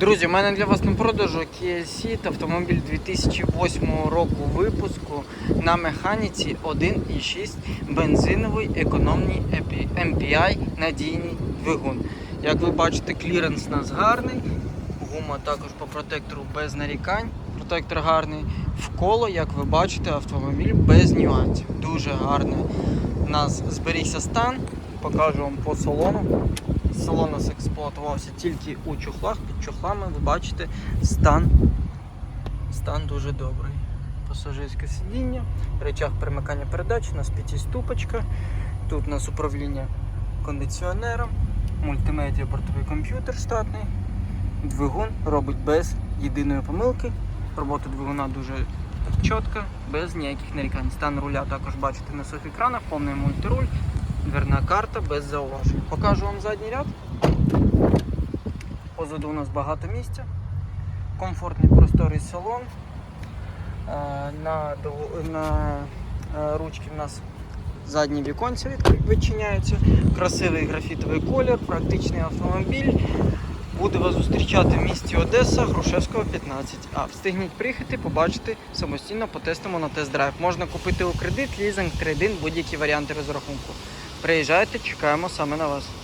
Друзі, у мене для вас на продажу Kia Ceed, автомобіль 2008 року випуску на механіці 1.6 бензиновий економний MPI надійний двигун. Як ви бачите, кліренс у нас гарний, гума також по протектору без нарікань. Протектор гарний. Вколо, як ви бачите, автомобіль без нюансів. Дуже гарний. У нас зберігся стан. Покажу вам по салону. Експлуатувався тільки у чохлах. Під чохлами ви бачите стан, стан дуже добрий. Пасажирське сидіння, речах перемикання передач, у нас п'ятиступочка. Тут у нас управління кондиціонером, мультимедіа бортовий комп'ютер штатний. Двигун робить без єдиної помилки. Робота двигуна дуже чітка, без ніяких нарікань. Стан руля також бачите на своїх екранах, повний мультируль. Дверна карта без зауважень. Покажу вам задній ряд. Позаду у нас багато місця. Комфортний просторий салон. Е, На, на е, ручки в нас задні віконці відчиняються. Красивий графітовий колір, практичний автомобіль. Буде вас зустрічати в місті Одеса, Грушевського 15. А встигніть приїхати, побачити самостійно, потестимо на тест-драйв. Можна купити у кредит, лізинг, трейдинг, будь-які варіанти розрахунку. Приїжджайте, чекаємо саме на вас.